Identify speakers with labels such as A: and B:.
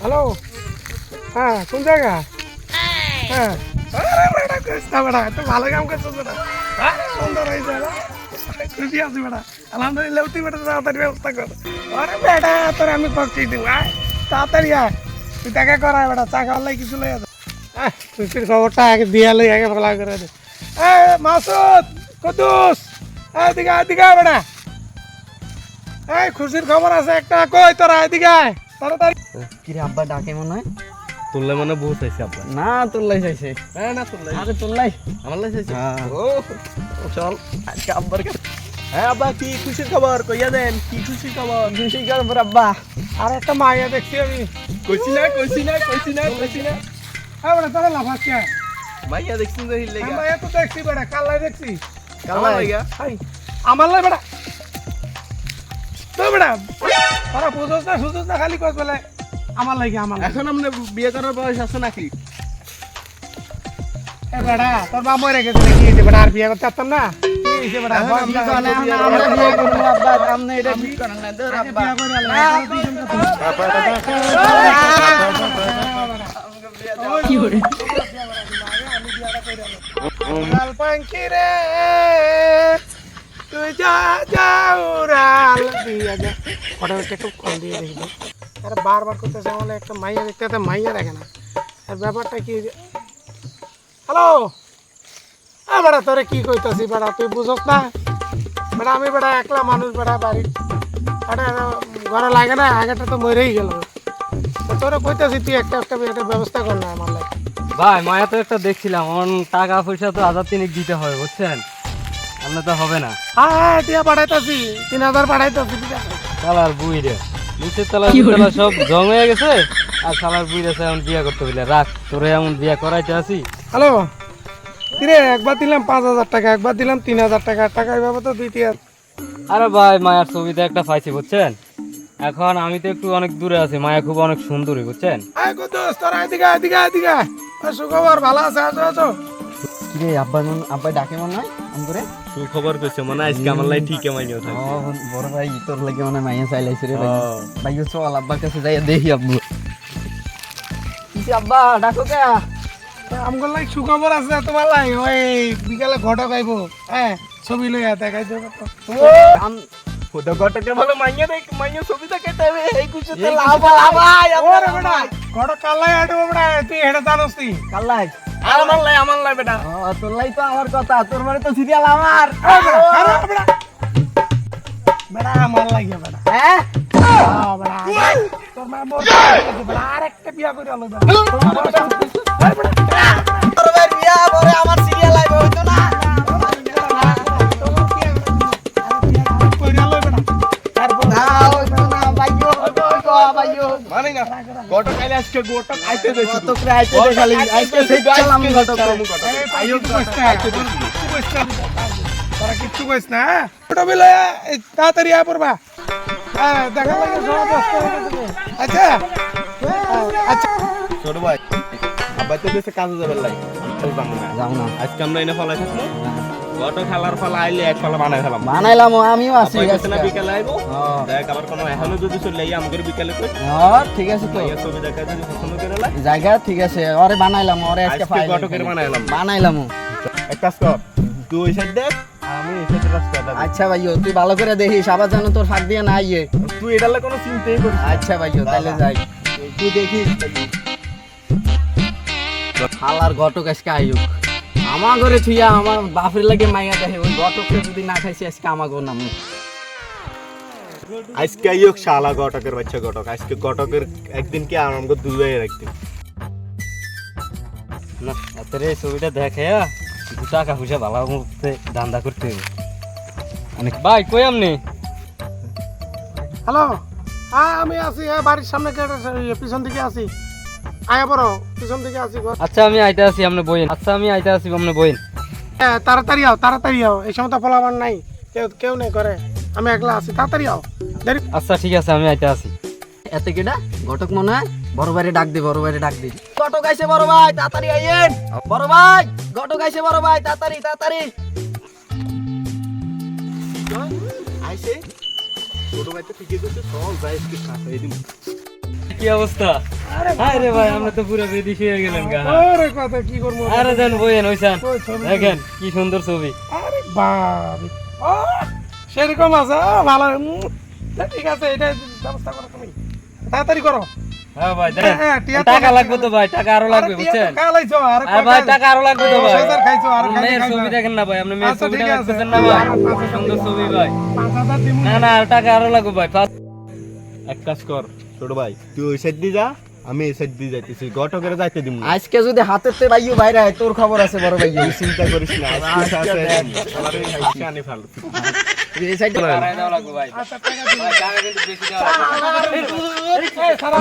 A: Hello হ্যাঁ কোন জায়গা? হ্যাঁ। বেটা কৃষ্ণা বেটা তো ভালো কাম করছ বেটা। হ্যাঁ সুন্দর হয়েছে না খুশি আছি বেটা। আলহামদুলিল্লাহ তুই বেটা, তাড়াতাড়ি ব্যবস্থা কর। আরে বেটা, তোর আমি পক্ষে দিব তাড়াতাড়ি আয়। তুই দেখা করা বেটা, চা খাওয়ার লাগে কিছু লই আছে আহ খুশির খবরটা আগে দিয়া লই, আগে ফেলা করে দে। এ, মাসুদ, কুদ্দুস, এদিকে এদিকে বেটা। এই, খুশির খবর আছে একটা, কই তোরা, এদিকে আয়। তাড়াতাড়ি।
B: কিরে আব্বা ডাকে মনে হয়?
C: মানে বহুত চাইছে আপনার
B: না তোল্লাই চাইছে
C: হ্যাঁ না
B: আরে তোল্লাই
C: আমার লাই চাইছে
B: হ্যাঁ।
C: ও চল আজকে আব্বার কাছে হ্যাঁ আব্বা কি খুশির খবর? কইয়া দেন কি খুশির খবর?
B: খুশি করব আব্বা।
A: আর একটা মাইয়া দেখছি আমি।
C: কইছি না কইছি না কইছি না কইছি না।
A: হ্যাঁ বেটা তোরা লাফাচ্ছি।
C: মাইয়া দেখছেন তো হিলে
A: হ্যাঁ, মাইয়া তো দেখছি বেটা কাল্লাই দেখছি।
C: কালা লাগা
A: হাই আমার লাই বেটা তো বেটা তোরা বুঝোস না সুঝোস না খালি কস বলে আমার লাগে আমার
C: এখন আপনি বিয়ে করার বয়স আছে নাকি
A: এ বেটা তোর মা মরে গেছে নাকি এই বেটা আর বিয়ে করতে পারতাম না কি
C: আমরা
B: আমরা
A: করে আরে বারবার করতেছে একটা মাইয়া দেখতে তো মাইয়া দেখে না। আর ব্যাপারটা কি হ্যালো? হ্যাঁ বেড়া, তোরে কি বেড়া? তুই বুঝস না? বেড়া, আমি বেড়া একলা মানুষ বেড়া বাড়ির ঘরে লাগে না আগেটা তো মরেই গেল। তোরে কইতাছি, তুই একটা একটা ব্যবস্থা কর না আমার
D: ভাই, মায়া তো একটা দেখছিলাম। আমার টাকা পয়সা তো হাজার তিনেক দিতে হবে বুঝছেন? তো হবে না।
A: হ্যাঁ হ্যাঁ টিয়া পাঠাইতাছি তিন হাজার পাঠাইতাছি ঠিক আছে।
D: শালার বুই রে। নিচের তলা তলা সব জং হয়ে গেছে আর শালার বুই রে এখন বিয়ে করতে বলে রাখ তোরে এমন বিয়ে করাইতে আসি।
A: হ্যালো? কিরে একবার দিলাম পাঁচ হাজার টাকা একবার দিলাম তিন হাজার টাকা টাকা এইভাবে তো দুই তিন
D: আরে ভাই মায়ার ছবিতে একটা পাইছি বুঝছেন? এখন আমি তো একটু অনেক দূরে আছি মায়া খুব অনেক সুন্দরী বুঝছেন?
A: আয় দোস্ত তোরা এদিকে এদিকে এদিকে সুখবর ভালো আছে আছো আছো
B: কিরে আব্বা মন আব্বা ডাকে মনে হয় আম করে?
C: সুখবর কইছে মানে আজকে আমার লাই ঠিক মাইনিও
B: ও বড় ভাই তোর লাগে মনে মাইয়া চাইলাইছে রে ভাই। ভাই চল আব্বার কাছে যাই দেখি আব্বু। কিসে আব্বা ডাকো কে?
A: আমগুলো লাই সুখবর আছে তোমার লাই ওই বিকালে ঘটক আইব। হ্যাঁ ছবি লইয়া দেখাই দেবো তো।
C: খুদা গটকে ভালো মাইয়া দেখ মাইয়া ছবি দেখাইতে হবে এই খুশিতে
B: লাভ লাভ ভাই
A: ওরে বেটা ঘটক কালাই আইবো বেটা তুই হেডে জানোস তুই
B: কাল্লাই
C: আমার লাই আমার লাই বেটা।
B: তোর লাই তো আমার কথা তোর মানে তো সিরিয়াল আমার।
A: বেটা আমার লাগে বেটা।
B: হ্যাঁ?
A: তোর বিয়া করে আলো বেটা। আরে
B: আমার
C: মানে না গটক আইলে আজকে গটক আইতে দেছি
B: কত করে আইতে দে খালি আইতে সেই চালাম ঘটক।
A: তোরা কিচ্ছু কইস না হ্যাঁ? ছোট বেলা তাড়াতাড়ি আয় পড়বা। হ্যাঁ দেখা লাগে সব হয়ে। আচ্ছা হ্যাঁ, আচ্ছা।
C: ছোট ভাই আব্বাই তো দেশে কাজে যাবে লাই আমি না।
B: যাও না।
C: আজকে আমরা এনে ফলাই থাকব? গট খেলার ফলা আইলে এক ফলা বানাই ফেলাম।
B: বানাইলাম আমিও আছি
C: না বিকালে আইবো। দেখ আবার কোনো এখনও যদি চলে আই আমাদের বিকালে কই
B: হ্যাঁ ঠিক আছে তো।
C: ছবি দেখা যদি পছন্দ করে
B: জায়গা ঠিক আছে ওরে বানাইলাম ওরে আজকে ফাইল
C: গটকের বানাইলাম
B: বানাইলাম
C: এক কাজ কর তুই ওই সাইড দেখ। আমি এই সাইডে কাজ করে
B: আচ্ছা ভাইও তুই ভালো করে দেখিস আবার যেন তোর ফাঁক দিয়ে না ইয়ে
C: তুই এটালে কোনো চিন্তাই করিস।
B: আচ্ছা ভাইও তাহলে যাই। তুই দেখিস। হালার ঘটক আজকে আয়ুক আমার ঘরে থুইয়া আমার বাপের লাগে মাইয়া দেখে ওই ঘটককে যদি না খাইছি আজকে আমার ঘর নাম
C: আজকে আইও শালা গটকের বাচ্চা গটক আজকে গটকের একদিন কি আর আমাকে দুই ভাইয়ের একদিন
D: না তোর এই ছবিটা দেখে? দু টাকা পয়সা ভালো মতো ধান্দা করতে হবে। অনেক ভাই কই আমনি
A: হ্যালো হ্যাঁ আমি আছি হ্যাঁ বাড়ির সামনে গেটের পিছন দিকে আছি। আয়া বড় পিছন দিকে আছি ঘর
D: আচ্ছা আমি আইতে আছি আপনি বইন আচ্ছা আমি আইতে আছি আপনি বইন
A: হ্যাঁ তাড়াতাড়ি আও তাড়াতাড়ি আও। এই সময় তো ফলাবার নাই কেউ কেউ নেই করে আমি একলা আছি তাড়াতাড়ি আও। দেরি
D: আচ্ছা ঠিক আছে আমি আইতে আছি
B: এতে কেডা ঘটক মনে হয় বড় ভাইরে ডাক দে বড় ভাইরে ডাক দে। ঘটক আইছে বড় ভাই তাড়াতাড়ি আইয়েন। বড় ভাই ঘটক আইছে বড় ভাই তাড়াতাড়ি তাড়াতাড়ি।
C: আইসে ছোট ভাই তো ঠিকই করছে চল যাই খাস এই দিন
D: কি অবস্থা? আরে ভাই আমরা তো পুরো বেদিস হয়ে গেলেন গা।
A: আরে কথা কি করব?
D: আরে দেন বইয়েন ওইসান দেখেন কি সুন্দর ছবি।
A: আরে ও সেরকম আছে? ভালো। ঠিক আছে এটা ব্যবস্থা করো তুমি। তাড়াতাড়ি করো।
D: হ্যাঁ
A: হ্যাঁ, হ্যাঁ,
D: টাকা
A: লাগবে
D: তো ভাই টাকা আরও লাগবে বুঝছেন?
A: আর
D: আর ভাই টাকা আরও লাগবে তো ভাই। মেয়ের ছবি দেখেন না ভাই আপনি মেয়ের
A: আচ্ছা,
D: না ভাই? সুন্দর ছবি ভাই। না টাকা আরও লাগবে ভাই
C: এক কাজ কর ছোট ভাই তুই ওই সাইড দিয়ে যা আমি এই সাইড দিয়ে যাইতেছি ঘটকের যাইতে দিব না
B: আজকে যদি হাতের তে বাইও বাইরে হয় তোর খবর আছে বড় ভাই
C: তুই চিন্তা করিস না আজকে আছে আজকে আনি ফেল
B: এই সাইডে
D: টাকা দেওয়া লাগবে ভাই
A: আচ্ছা, টাকা দিবো।
D: ভাই, টাকা কিন্তু বেশি দেওয়া লাগবে
A: এই, সারা-